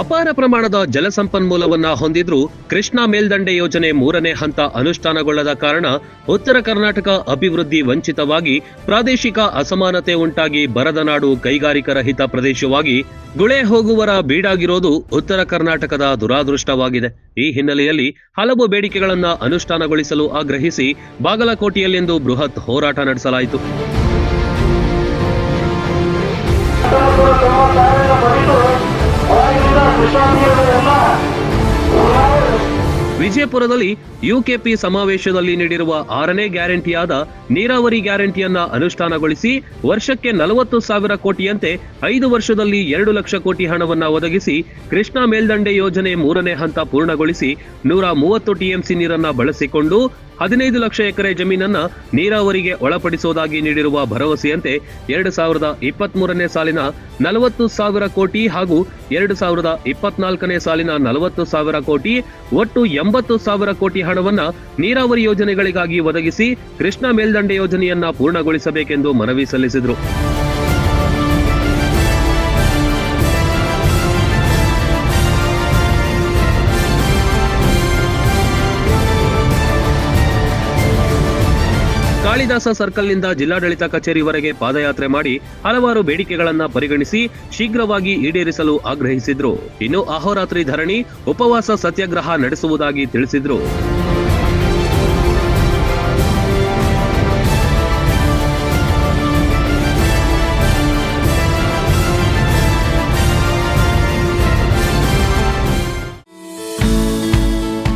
ಅಪಾರ ಪ್ರಮಾಣದ ಜಲಸಂಪನ್ಮೂಲವನ್ನ ಹೊಂದಿದ್ರೂ ಕೃಷ್ಣಾ ಮೇಲ್ದಂಡೆ ಯೋಜನೆ ಮೂರನೇ ಹಂತ ಅನುಷ್ಠಾನಗೊಳ್ಳದ ಕಾರಣ ಉತ್ತರ ಕರ್ನಾಟಕ ಅಭಿವೃದ್ಧಿ ವಂಚಿತವಾಗಿ ಪ್ರಾದೇಶಿಕ ಅಸಮಾನತೆ ಉಂಟಾಗಿ ಬರದ ನಾಡು ಕೈಗಾರಿಕರಹಿತ ಪ್ರದೇಶವಾಗಿ ಗುಳೆ ಹೋಗುವರ ಬೀಡಾಗಿರೋದು ಉತ್ತರ ಕರ್ನಾಟಕದ ದುರಾದೃಷ್ಟವಾಗಿದೆ. ಈ ಹಿನ್ನೆಲೆಯಲ್ಲಿ ಹಲವು ಬೇಡಿಕೆಗಳನ್ನು ಅನುಷ್ಠಾನಗೊಳಿಸಲು ಆಗ್ರಹಿಸಿ ಬಾಗಲಕೋಟೆಯಲ್ಲಿಂದು ಬೃಹತ್ ಹೋರಾಟ ನಡೆಸಲಾಯಿತು. ವಿಜಯಪುರದಲ್ಲಿ ಯುಕೆಪಿ ಸಮಾವೇಶದಲ್ಲಿ ನೀಡಿರುವ ಆರನೇ ಗ್ಯಾರಂಟಿಯಾದ ನೀರಾವರಿ ಗ್ಯಾರಂಟಿಯನ್ನ ಅನುಷ್ಠಾನಗೊಳಿಸಿ ವರ್ಷಕ್ಕೆ ನಲವತ್ತು ಸಾವಿರ ಕೋಟಿಯಂತೆ ಐದು ವರ್ಷದಲ್ಲಿ ಎರಡು ಲಕ್ಷ ಕೋಟಿ ಹಣವನ್ನ ಒದಗಿಸಿ ಕೃಷ್ಣಾ ಮೇಲ್ದಂಡೆ ಯೋಜನೆ ಮೂರನೇ ಹಂತ ಪೂರ್ಣಗೊಳಿಸಿ ನೂರ ಮೂವತ್ತು ಟಿಎಂಸಿ ನೀರನ್ನ ಬಳಸಿಕೊಂಡು ಹದಿನೈದು ಲಕ್ಷ ಎಕರೆ ಜಮೀನನ್ನ ನೀರಾವರಿಗೆ ಒಳಪಡಿಸುವುದಾಗಿ ನೀಡಿರುವ ಭರವಸೆಯಂತೆ ಎರಡು ಸಾವಿರದ ಇಪ್ಪತ್ಮೂರನೇ ಸಾಲಿನ ನಲವತ್ತು ಸಾವಿರ ಕೋಟಿ ಹಾಗೂ ಎರಡು ಸಾವಿರದ ಇಪ್ಪತ್ನಾಲ್ಕನೇ ಸಾಲಿನ ನಲವತ್ತು ಸಾವಿರ ಕೋಟಿ ಒಟ್ಟು ಎಂಬತ್ತು ಸಾವಿರ ಕೋಟಿ ಹಣವನ್ನ ನೀರಾವರಿ ಯೋಜನೆಗಳಿಗಾಗಿ ಒದಗಿಸಿ ಕೃಷ್ಣ ಮೇಲ್ದಂಡೆ ಯೋಜನೆಯನ್ನ ಪೂರ್ಣಗೊಳಿಸಬೇಕೆಂದು ಮನವಿ ಸಲ್ಲಿಸಿದರು. ಕಾಳಿದಾಸ ಸರ್ಕಲ್ನಿಂದ ಜಿಲ್ಲಾಡಳಿತ ಕಚೇರಿವರೆಗೆ ಪಾದಯಾತ್ರೆ ಮಾಡಿ ಹಲವಾರು ಬೇಡಿಕೆಗಳನ್ನ ಪರಿಗಣಿಸಿ ಶೀಘ್ರವಾಗಿ ಈಡೇರಿಸಲು ಆಗ್ರಹಿಸಿದ್ರು. ಇನ್ನು ಅಹೋರಾತ್ರಿ ಧರಣಿ ಉಪವಾಸ ಸತ್ಯಾಗ್ರಹ ನಡೆಸುವುದಾಗಿ ತಿಳಿಸಿದ್ರು.